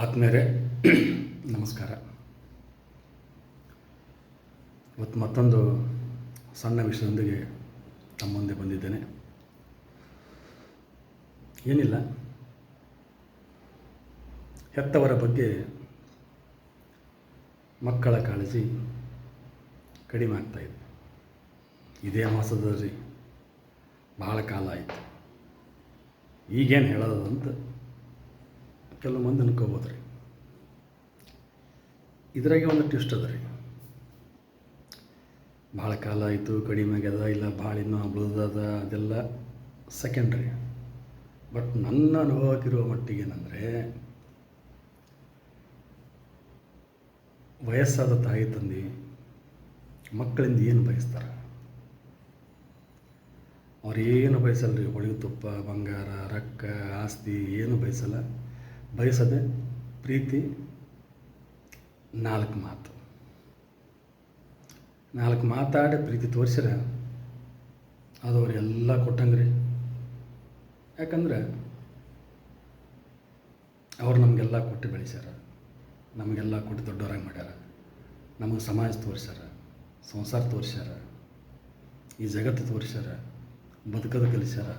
ಆತ್ಮೀಯರೇ ನಮಸ್ಕಾರ. ಇವತ್ತು ಮತ್ತೊಂದು ಸಣ್ಣ ವಿಷಯದೊಂದಿಗೆ ತಮ್ಮ ಮುಂದೆ ಬಂದಿದ್ದೇನೆ. ಏನಿಲ್ಲ. ಹೆತ್ತವರ ಬಗ್ಗೆ ಮಕ್ಕಳ ಕಾಳಜಿ ಕಡಿಮೆ ಆಗ್ತಾಯಿದೆ ಇದೇ ಮಾಸದಲ್ಲಿ ಭಾಳ ಕಾಲ ಆಯಿತು. ಈಗೇನು ಹೇಳೋದಂತ ಕೆಲವು ಮಂದಿ ಅನ್ಕೋಬೋದು ರೀ ಇದ್ರಾಗೆ ಒಂದು ಟ್ವಿಸ್ಟ್ ಅದ ರೀ. ಭಾಳ ಕಾಲ ಆಯಿತು, ಕಡಿಮೆ ಆಗ್ಯದ, ಇಲ್ಲ ಭಾಳ ಇನ್ನೂ ಬಳದದ ಅದೆಲ್ಲ ಸೆಕೆಂಡ್ರಿ ಬಟ್ ನನ್ನ ಅನುಭವಕ್ಕಿರುವ ಮಟ್ಟಿಗೆ ಏನಂದರೆ ವಯಸ್ಸಾದ ತಾಯಿ ತಂದೆ ಮಕ್ಕಳಿಂದ ಏನು ಬಯಸ್ತಾರೆ? ಅವ್ರೇನು ಬಯಸಲ್ಲ ರೀ ಒಳಗೆ ತುಪ್ಪ, ಬಂಗಾರ, ರೊಕ್ಕ, ಆಸ್ತಿ ಏನು ಬಯಸಲ್ಲ? ಬಯಸದೆ ಪ್ರೀತಿ ನಾಲ್ಕು ಮಾತು. ನಾಲ್ಕು ಮಾತಾಡಿ ಪ್ರೀತಿ ತೋರಿಸಿದ್ರೆ ಅದು ಅವರೆಲ್ಲ ಕೊಟ್ಟಂಗ್ರಿ. ಯಾಕಂದ್ರೆ ಅವ್ರು ನಮಗೆಲ್ಲ ಕೊಟ್ಟು ಬೆಳೆಸ್ಯಾರ. ನಮಗೆಲ್ಲ ಕೊಟ್ಟು ದೊಡ್ಡವರಾಗಿ ಮಾಡ್ಯಾರ. ನಮಗೆ ಸಮಾಜ ತೋರಿಸ್ಯಾರ, ಸಂಸಾರ ತೋರಿಸ್ಯಾರ, ಈ ಜಗತ್ತು ತೋರಿಸ್ಯಾರ, ಬದುಕೋದು ಕಲಿಸ್ಯಾರ.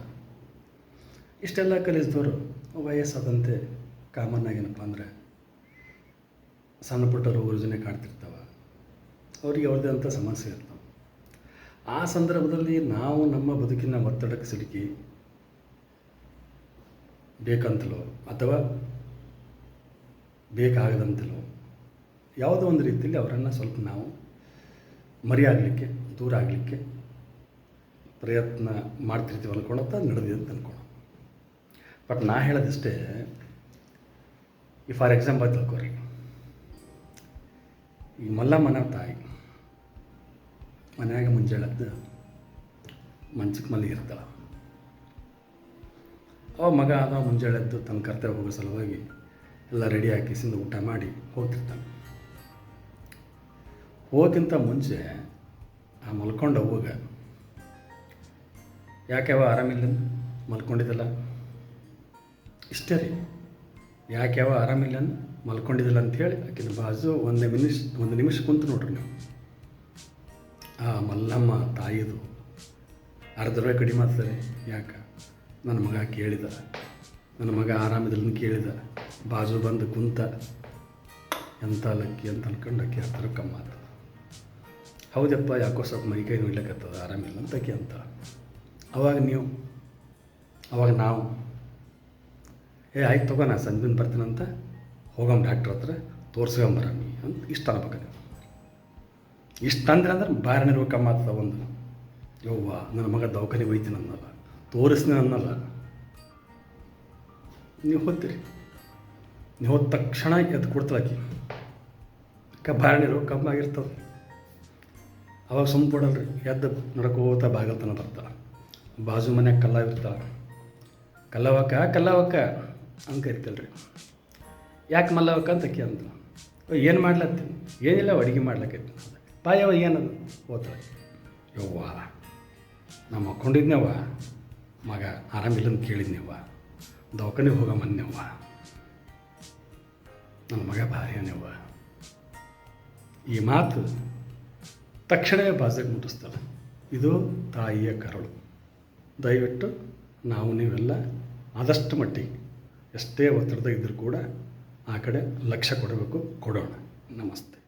ಇಷ್ಟೆಲ್ಲ ಕಲಿಸಿದವರು ವಯಸ್ಸಾದಂತೆ ಕಾಮನ್ ಆಗೇನಪ್ಪ ಅಂದರೆ ಸಣ್ಣ ಪುಟ್ಟ ರೋಗ ಕಾಣ್ತಿರ್ತಾವೆ. ಅವ್ರಿಗೆ ಅವ್ರದ್ದೇ ಅಂಥ ಸಮಸ್ಯೆ ಇರ್ತವೆ. ಆ ಸಂದರ್ಭದಲ್ಲಿ ನಾವು ನಮ್ಮ ಬದುಕಿನ ಒತ್ತಡಕ್ಕೆ ಸಿಲುಕಿ ಬೇಕಂತಲೋ ಅಥವಾ ಬೇಕಾಗದಂತಲೋ ಯಾವುದೋ ಒಂದು ರೀತಿಯಲ್ಲಿ ಅವರನ್ನು ಸ್ವಲ್ಪ ನಾವು ಮರಿಯಾಗಲಿಕ್ಕೆ, ದೂರ ಆಗಲಿಕ್ಕೆ ಪ್ರಯತ್ನ ಮಾಡ್ತಿರ್ತೀವಿ ಅನ್ಕೊಳತ್ತ ನಡೆದಿದೆ ಅಂತ ಅನ್ಕೊಳ್ಳೋ ಬಟ್ ನಾ ಹೇಳೋದಿಷ್ಟೇ ಈ ಫಾರ್ ಎಕ್ಸಾಂಪಲ್ ತಿಳ್ಕೊರಿ ಈ ಮಲ್ಲಮ್ಮನ ತಾಯಿ ಮನೆಯಾಗ ಮುಂಜಾಳದ್ದು ಮಂಚಕ್ಕೆ ಇರ್ತಾಳ. ಅವ ಮಗ ಅದ ಮುಂಜಾಳೆದ್ದು ತನ್ನ ಕರ್ತವ್ಯ ಹೋಗೋ ಸಲುವಾಗಿ ಎಲ್ಲ ರೆಡಿ ಹಾಕಿಸಿಂದ ಊಟ ಮಾಡಿ ಹೋಗ್ತಿರ್ತಾನೆ. ಹೋಗಿಂತ ಮುಂಚೆ ಆ ಮಲ್ಕೊಂಡು ಹೋಗ. ಯಾಕೆ ಅವ ಆರಾಮಿಲ್ಲ ಮಲ್ಕೊಂಡಿದ್ದಲ್ಲ? ಇಷ್ಟೇ ರೀ. ಯಾಕೆ ಯಾವ ಆರಾಮಿಲ್ಲ ಮಲ್ಕೊಂಡಿದ್ದಿಲ್ಲ ಅಂಥೇಳಿ ಆಕಿನ ಬಾಜು ಒಂದು ನಿಮಿಷ ಒಂದು ನಿಮಿಷ ಕುಂತು ನೋಡ್ರಿ ನೀವು. ಆ ಮಲ್ಲಮ್ಮ ತಾಯಿದು ಅರ್ಧ ರೂಪಾಯಿ ಕಡಿಮೆ ಮಾಡ್ತಾರೆ. ಯಾಕೆ? ನನ್ನ ಮಗ ಕೇಳಿದ. ನನ್ನ ಮಗ ಆರಾಮಿದ್ರನ್ನ ಕೇಳಿದ. ಬಾಜು ಬಂದು ಕುಂತ ಎಂಥ ಲಕ್ಕಿ ಅಂತ ಅನ್ಕೊಂಡು ಆಕೆ ಹತ್ತಿರ ಕಮ್ಮ ಹೌದಪ್ಪ, ಯಾಕೋ ಸ್ವಲ್ಪ ಮೈಕೈ ನೋಯ್ಲಕ್ಕತ್ತದ ಆರಾಮಿಲ್ಲ ಅಂತ ಆಕೆ ಅಂತ. ಅವಾಗ ನೀವು, ಅವಾಗ ನಾವು ಏ, ಆಯ್ತು ತಗೋ ನಾನು ಸಂಜೆ ಬರ್ತೀನಂತ ಹೋಗಮ್ಮ ಡಾಕ್ಟ್ರ್ ಹತ್ರ ತೋರಿಸ್ಕೊಂಬರಮ್ಮಿ ಅಂತ ಇಷ್ಟು ಅನ್ಬೇಕು ಇಷ್ಟು ಅಂದ್ರೆ ಅಂದ್ರೆ ಬಾರಿನ ರೋಗ ಕಮ್ಮ ಆಗ್ತದ ಒಂದು. ಯವ್ವ, ನನ್ನ ಮಗ ದವಾಖಾನೆ ಒಯ್ತೀನಿ ಅನ್ನಲ್ಲ. ತೋರಿಸ್ತೀನಿ ಅನ್ನಲ್ಲ. ನೀವು ಹೋಗ್ತೀರಿ. ನೀವು ಹೋದ ತಕ್ಷಣ ಎದ್ದು ಕೊಡ್ತಾಕಿ ಕ ಬಾರಣಿ ರೋಗ ಕಮ್ಮಿ ಆಗಿರ್ತದೆ? ಅವಾಗ ಸುಮ್ಮ ಕೊಡಲ್ರಿ. ಎದ್ದು ನಡ್ಕೋತ ಬಾಗಲ್ತನ ಬರ್ತಾಳೆ. ಬಾಜು ಮನ್ಯಾಗ ಕಲ್ಲ ಇರ್ತಾಳೆ ಕಲ್ಲವಕ್ಕ ಕಲ್ಲವಕ್ಕ. ಅಂತ ಕರಿತಲ್ರಿ ಯಾಕೆ ಮಲ್ಲವಕ್ಕ ಅಂತ ಏನು ಮಾಡ್ಲತ್ತೀನಿ ಏನಿಲ್ಲ, ಅಡುಗೆ ಮಾಡ್ಲಕ್ಕೈತಿ ಪಾಯವ ಏನದು? ಓದ್ತಾಳೆ. ಯವ್ವ, ನಮ್ಮ ಮಕ್ಕೊಂಡಿದ್ನವ ಮಗ ಆರಾಮಿಲ್ಲ ಅಂತ ಕೇಳಿದ್ನವ್ವ ದವಾಖಾನೆಗೆ ಹೋಗ ನನ್ನ ಮಗ ಭಾರಿ ಈ ಮಾತು ತಕ್ಷಣವೇ ಬಾಜಿಗೆ ಮುಟ್ಟಿಸ್ತಾಳೆ. ಇದು ತಾಯಿಯ ಕರಳು. ದಯವಿಟ್ಟು ನಾವು ನೀವೆಲ್ಲ ಆದಷ್ಟು ಮಟ್ಟಿಗೆ ಎಷ್ಟೇ ಒತ್ತಡದಾಗ ಇದ್ದರೂ ಕೂಡ ಆ ಕಡೆ ಲಕ್ಷ್ಯ ಕೊಡಬೇಕು ಕೊಡೋಣ. ನಮಸ್ತೆ.